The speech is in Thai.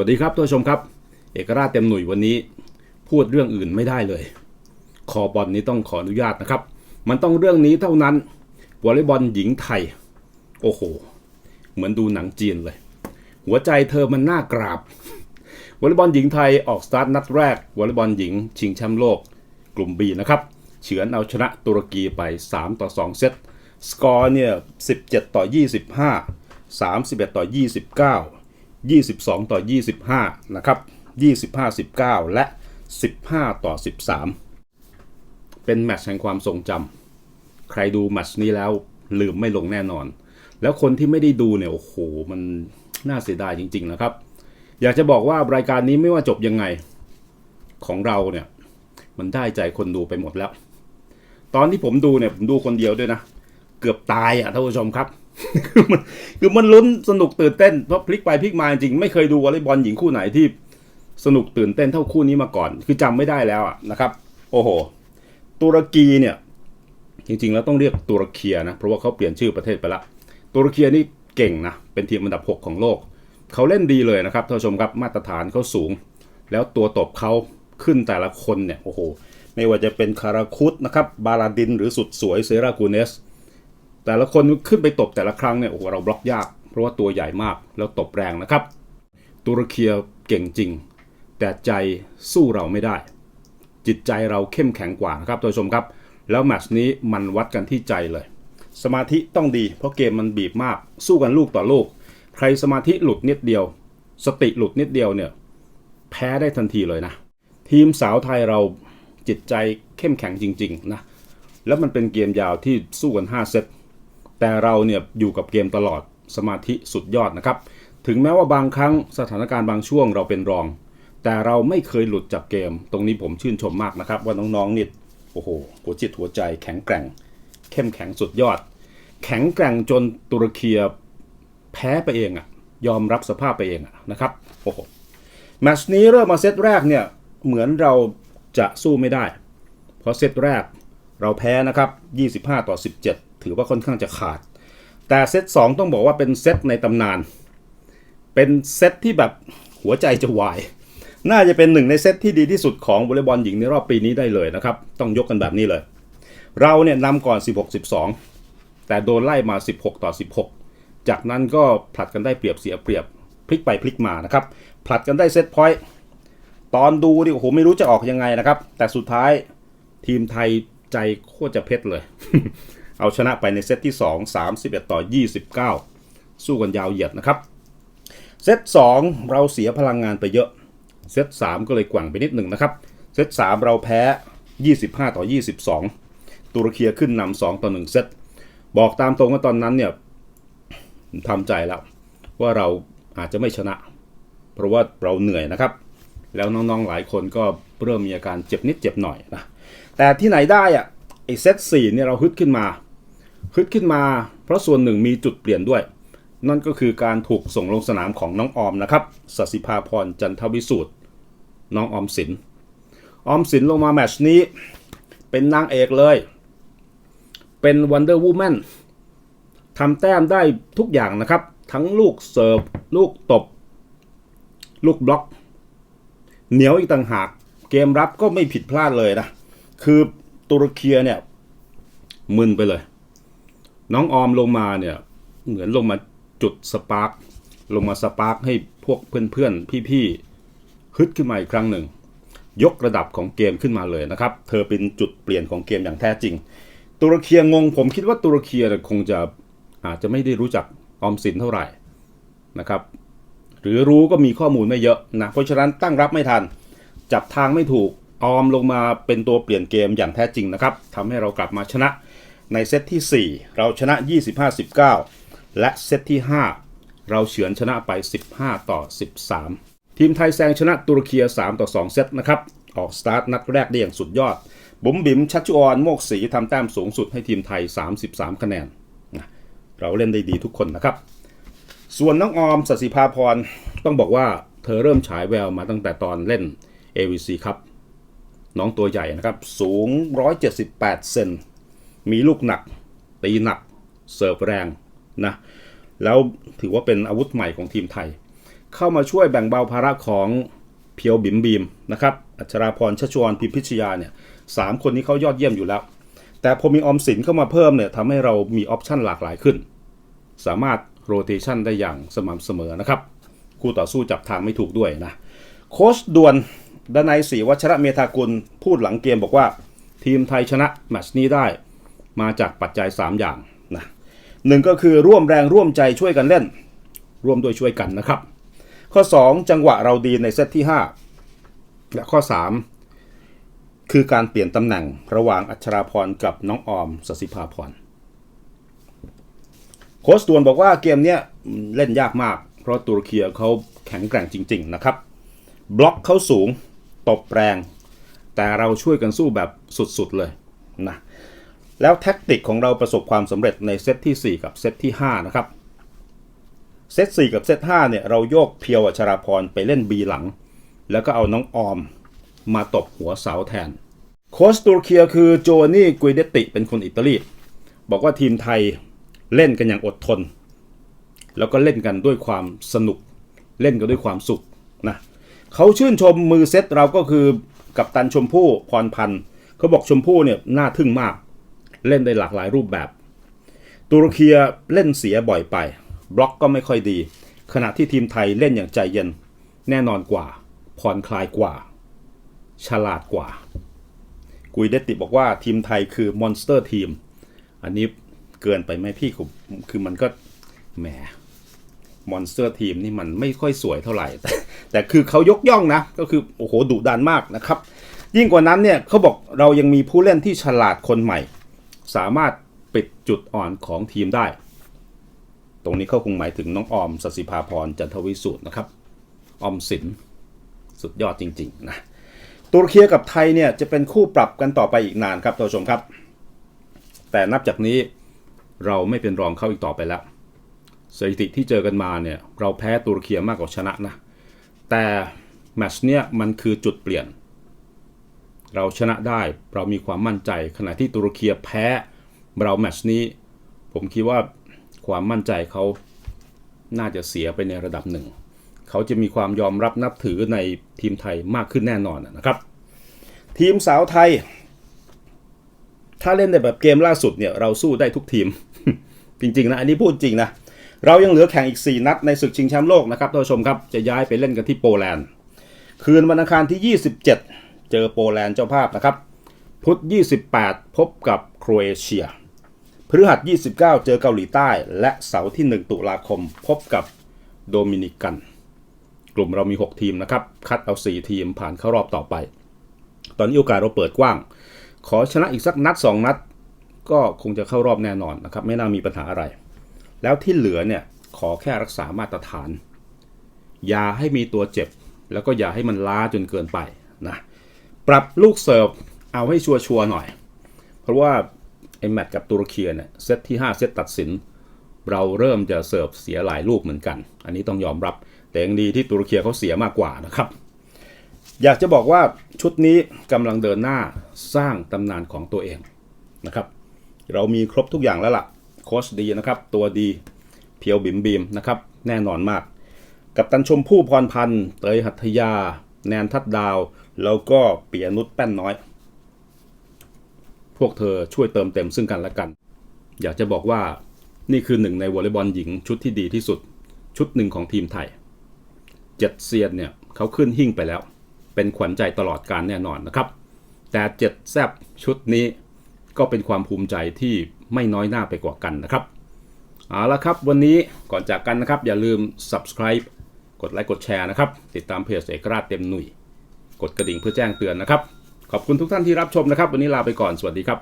วัสดีครับท่านผู้ชมครับ เอกราชเต็มหนุ่ยวันนี้ พูดเรื่องอื่นไม่ได้เลย คอบอลนี้ต้องขออนุญาตนะครับ มันต้องเรื่องนี้เท่านั้นวอลเลย์บอลหญิงไทย โอ้โห เหมือนดูหนังจีนเลย หัวใจเธอมันน่ากราบวอลเลย์บอลหญิงไทยออกสตาร์ทนัดแรกวอลเลย์บอลหญิง ชิงแชมป์โลก กลุ่ม B นะครับเฉือนเอาชนะตุรกีไป 3 ต่อ 2 เซตสกอร์เนี่ย17 ต่อ 25 31 ต่อ 29 22 ต่อ 25 นะครับ 25 19 และ 15 ต่อ 13 เป็นแมตช์แห่งความทรงจำใครดูแมตช์นี้แล้วลืมไม่ลงแน่นอน แล้วคนที่ไม่ได้ดูเนี่ย โอ้โห มันน่าเสียดายจริง ๆ นะครับ อยากจะบอกว่ารายการนี้ไม่ว่าจบยังไงของเราเนี่ย มันได้ใจคนดูไปหมดแล้ว ตอนที่ผมดูเนี่ย ผมดูคนเดียวด้วยนะ เกือบตายอะท่านผู้ชมครับ คือมันคือมันลุ้นสนุกตื่นเต้นเพราะพลิกไปพลิกมาจริงไม่เคยดูวอลเลย์บอลหญิงคู่ไหนที่สนุกตื่นเต้นเท่าคู่นี้มาก่อน คือจำไม่ได้แล้วอะนะครับ โอ้โห ตุรกีเนี่ย จริงๆ แล้วต้องเรียกตุรเคียนะ เพราะว่าเขาเปลี่ยนชื่อประเทศไปละตุรเคียนี่เก่งนะ เป็นทีมอันดับ 6 ของโลก เขาเล่นดีเลยนะครับท่านผู้ชมครับมาตรฐานเขาสูง แล้วตัวตบเขาขึ้นแต่ละคนเนี่ยโอ้โห ไม่ว่าจะเป็นคาราคุตนะครับบาราดินหรือสุดสวยเซรากูเนส แต่ละคนขึ้นไปตบแต่ละครั้งเนี่ยโอ้โหเราบล็อกยาก เพราะว่าตัวใหญ่มากแล้วตบแรงนะครับ ตุรเคียเก่งจริง แต่ใจสู้เราไม่ได้ จิตใจเราเข้มแข็งกว่านะครับท่านผู้ชมครับ แล้วแมตช์นี้มันวัดกันที่ใจเลย สมาธิต้องดี เพราะเกมมันบีบมาก สู้กันลูกต่อลูก ใครสมาธิหลุดนิดเดียว สติหลุดนิดเดียวเนี่ยแพ้ได้ทันทีเลยนะ ทีมสาวไทยเราจิตใจเข้มแข็งจริง ๆ นะ แล้วมันเป็นเกมยาวที่สู้กัน 5 เซต แต่เราเนี่ยอยู่กับเกมตลอดสมาธิสุดยอดนะครับ ถึงแม้ว่าบางครั้งสถานการณ์บางช่วงเราเป็นรอง แต่เราไม่เคยหลุดจากเกม ตรงนี้ผมชื่นชมมากนะครับ ว่าน้องๆนี่โอ้โหหัวจิตหัวใจแข็งแกร่ง เข้มแข็งสุดยอด แข็งแกร่งจนตุรกีแพ้ไปเองอะยอมรับสภาพไปเองอะนะครับโอ้โหแมชนี้เริ่มมาเซตแรกเนี่ยเหมือนเราจะสู้ไม่ได้ เพราะเซตแรก เราแพ้นะครับ 25 ต่อ 17 ถือว่าค่อนข้างจะขาด แต่เซต2ต้องบอกว่าเป็นเซตในตำนาน เป็นเซตที่แบบหัวใจจะวาย น่าจะเป็นหนึ่งในเซตที่ดีที่สุดของวอลเลย์บอลหญิงในรอบปีนี้ได้เลยนะครับ ต้องยกกันแบบนี้เลย เราเนี่ยนำก่อน 16-12 แต่โดนไล่มา 16 ต่อ 16 จากนั้นก็ผลัดกันได้เปรียบเสียเปรียบพลิกไปพลิกมานะครับ ผลัดกันได้เซตพอยต์ตอนดูนี่โอ้โหไม่รู้จะออกยังไงนะครับ แต่สุดท้ายทีมไทย ใจโคตรจะเพชรเลย เอาชนะไปในเซตที่ 2 31 ต่อ 29 สู้กันยาวเหยียดนะครับ เซต2เราเสียพลังงานไปเยอะ เซต3ก็เลยกว่งไปนิดหนึ่งนะครับ เซต3เราแพ้ 25 ต่อ 22 ตุรกีขึ้นนำ2ต่อ 1 เซต บอกตามตรงว่าตอนนั้นเนี่ยทำใจแล้วว่าเราอาจจะไม่ชนะ เพราะว่าเราเหนื่อยนะครับ แล้วน้องๆหลายคนก็ เริ่มมีอาการเจ็บนิดเจ็บหน่อยนะแต่ที่ไหนได้อะไอเซตสี่เนี่ยเราฮึดขึ้นมาฮึดขึ้นมา เพราะส่วนหนึ่งมีจุดเปลี่ยนด้วย นั่นก็คือการถูกส่งลงสนามของน้องออมนะครับสศิภาพรจันทวิสูตรน้องออมสินออมสินลงมาแมชนี้เป็นนางเอกเลย เป็นวันเดอร์วูแมนทำแต้มได้ทุกอย่างนะครับ ทั้งลูกเสิร์ฟ ลูกตบ ลูกบล็อก เหนียวอีกต่างหาก เกมรับก็ไม่ผิดพลาดเลยนะ คือตุรกีเนี่ยมึนไปเลย น้องออมลงมาเนี่ย เหมือนลงมาจุดสปาร์กลงมาสปาร์กให้พวกเพื่อนๆ พี่ๆฮึดขึ้นมาอีกครั้งหนึ่ง ยกระดับของเกมขึ้นมาเลยนะครับ เธอเป็นจุดเปลี่ยนของเกมอย่างแท้จริง ตุรกีงง ผมคิดว่าตุรกีเนี่ยคงจะอาจจะไม่ได้รู้จักออมสินเท่าไหร่นะครับ หรือรู้ก็มีข้อมูลไม่เยอะนะเพราะฉะนั้นตั้งรับไม่ทัน จับทางไม่ถูก ออมลงมาเป็นตัวเปลี่ยนเกมอย่างแท้จริงนะครับทำให้เรากลับมาชนะในเซตที่ 4 เราชนะ 25-19 และเซตที่ 5 เราเฉือนชนะไป 15 ต่อ 13 ทีมไทยแซงชนะตุรกี3ต่อ 2 เซตนะครับ ออกสตาร์ทนัดแรกได้อย่างสุดยอด บุ๋มบิ๋มชัชชุออนโมกศรีทำแต้มสูงสุดให้ทีมไทย 33 คะแนน เราเล่นได้ดีทุกคนนะครับ ส่วนน้องออมสศิภาพรต้องบอกว่าเธอเริ่มฉายแววมาตั้งแต่ตอนเล่น AVC ครับ น้องตัวใหญ่นะครับ สูง 178 เซน มีลูกหนัก ตีหนัก เสิร์ฟแรงนะ แล้วถือว่าเป็นอาวุธใหม่ของทีมไทย เข้ามาช่วยแบ่งเบาภาระของเพียวบิมบีมนะครับ อัชราพรชชวนพิมพิชยาเนี่ยสามคนนี้เขายอดเยี่ยมอยู่แล้ว แต่พอมีออมสินเข้ามาเพิ่มเนี่ยทำให้เรามีออปชั่นหลากหลายขึ้น สามารถโรเตชันได้อย่างสม่ำเสมอนะครับ คู่ต่อสู้จับทางไม่ถูกด้วยนะ โค้ชด่วน ดนัยศรีวัชระเมธากุลพูดหลังเกมบอกว่า ทีมไทยชนะแมตช์นี้ได้มาจากปัจจัย 3 อย่างนะหนึ่งก็คือร่วมแรงร่วมใจช่วยกันเล่น ร่วมด้วยช่วยกันนะครับ ข้อ 2 จังหวะเราดีในเซตที่ 5 และข้อ 3 คือการเปลี่ยนตำแหน่งระหว่างอัชราพรกับน้องออมสสิภาพรโค้ชด่วนบอกว่าเกมเนี้ยเล่นยากมาก เพราะตุรกีเขาแข็งแกร่งจริง ๆ นะครับ บล็อกเขาสูง ตบแรง แต่เราช่วยกันสู้แบบสุดๆเลยนะแล้วแท็กติกของเราประสบความสำเร็จในเซตที่ 4 กับเซตที่ 5 นะครับ เซต4กับเซต5เนี่ยเราโยกเพียวอัชราพรไปเล่น B หลัง แล้วก็เอาน้องออมมาตบหัวเสาแทน โค้ชตุรกียคือโจนี่กุยเดติเป็นคนอิตาลี บอกว่าทีมไทยเล่นกันอย่างอดทน แล้วก็เล่นกันด้วยความสนุก เล่นกันด้วยความสุข เขาชื่นชมมือเซตเราก็คือกับตันชมพู่พรพันธ์เขาบอกชมพู่เนี่ยน่าทึ่งมาก เล่นได้หลากหลายรูปแบบ ตุรกีเล่นเสียบ่อยไป บล็อกก็ไม่ค่อยดี ขณะที่ทีมไทยเล่นอย่างใจเย็น แน่นอนกว่า ผ่อนคลายกว่า ฉลาดกว่า กุยเดติบอกว่าทีมไทยคือมอนสเตอร์ทีม อันนี้เกินไปไหมพี่คือคือมันก็แหม มอนสเตอร์ทีมนี่มันไม่ค่อยสวยเท่าไหร่ แต่แต่คือเขายกย่องนะ ก็คือ โอ้โหดุดันมากนะครับ ยิ่งกว่านั้นเนี่ยเขาบอกเรายังมีผู้เล่นที่ฉลาดคนใหม่ สามารถปิดจุดอ่อนของทีมได้ ตรงนี้เขาคงหมายถึงน้องออมสสิภาพรจันทวิสูตรนะครับ ออมสินสุดยอดจริงๆนะตุรกีกับไทยเนี่ยจะเป็นคู่ปรับกันต่อไปอีกนานครับท่านผู้ชมครับ แต่นับจากนี้เราไม่เป็นรองเขาอีกต่อไปแล้ว สถิติที่เจอกันมาเนี่ยเราแพ้ตุรกีมากกว่าชนะนะ แต่แมตช์เนี่ยมันคือจุดเปลี่ยน เราชนะได้เรามีความมั่นใจ ขณะที่ตุรกีแพ้เราแมตช์นี้ ผมคิดว่าความมั่นใจเขาน่าจะเสียไปในระดับหนึ่ง เขาจะมีความยอมรับนับถือในทีมไทยมากขึ้นแน่นอนนะครับ ทีมสาวไทย ถ้าเล่นในแบบเกมล่าสุดเนี่ยเราสู้ได้ทุกทีม จริงๆนะ อันนี้พูดจริงนะ เรายังเหลือแข่งอีก 4 นัดในศึกชิงแชมป์โลกนะครับท่านผู้ชมครับจะย้ายไปเล่นกันที่โปแลนด์ คืนวันอังคารที่ 27 เจอโปแลนด์เจ้าภาพนะครับ พุธ 28 พบกับโครเอเชีย พฤหัส 29 เจอเกาหลีใต้ และเสาร์ที่ 1 ตุลาคม พบกับโดมินิกัน กลุ่มเรามี 6 ทีมนะครับ คัดเอา 4 ทีมผ่านเข้ารอบต่อไป ตอนนี้โอกาสเราเปิดกว้าง ขอชนะอีกสักนัด 2 นัด ก็คงจะเข้ารอบแน่นอนนะครับไม่น่ามีปัญหาอะไร แล้วที่เหลือเนี่ยขอแค่รักษามาตรฐาน อย่าให้มีตัวเจ็บ แล้วก็อย่าให้มันล้าจนเกินไปนะปรับลูกเสิร์ฟเอาให้ชัวร์ๆหน่อย เพราะว่าไอ้แมตช์กับตุรกีเนี่ยเซตที่ 5 เซตตัดสิน เราเริ่มจะเสิร์ฟเสียหลายลูกเหมือนกัน อันนี้ต้องยอมรับ แต่ยังดีที่ตุรกีเขาเสียมากกว่านะครับ อยากจะบอกว่าชุดนี้กำลังเดินหน้าสร้างตำนานของตัวเองนะครับ เรามีครบทุกอย่างแล้วล่ะ โค้ชดีนะครับ ตัวดีเพียวบิมบีมนะครับ แน่นอนมาก กับตันชมพู่พรพันธ์เตยหัตถยา แนนทัดดาว แล้วก็เปียนุชแป้นน้อย พวกเธอช่วยเติมเต็มซึ่งกันและกัน อยากจะบอกว่านี่คือหนึ่งในวอลเลย์บอลหญิงชุดที่ดีที่สุด ชุดหนึ่งของทีมไทยเจ็ดเซียนเนี่ยเขาขึ้นหิ่งไปแล้ว เป็นขวัญใจตลอดการแน่นอนนะครับ แต่เจ็ดแซบชุดนี้ก็เป็นความภูมิใจที่ ไม่น้อยหน้าไปกว่ากันนะครับเอาละครับวันนี้ก่อนจากกันนะครับ อย่าลืม subscribe กดไลค์กดแชร์นะครับ ติดตามเพจเอกราชเต็มหนุ่ย กดกระดิ่งเพื่อแจ้งเตือนนะครับ ขอบคุณทุกท่านที่รับชมนะครับ วันนี้ลาไปก่อนสวัสดีครับ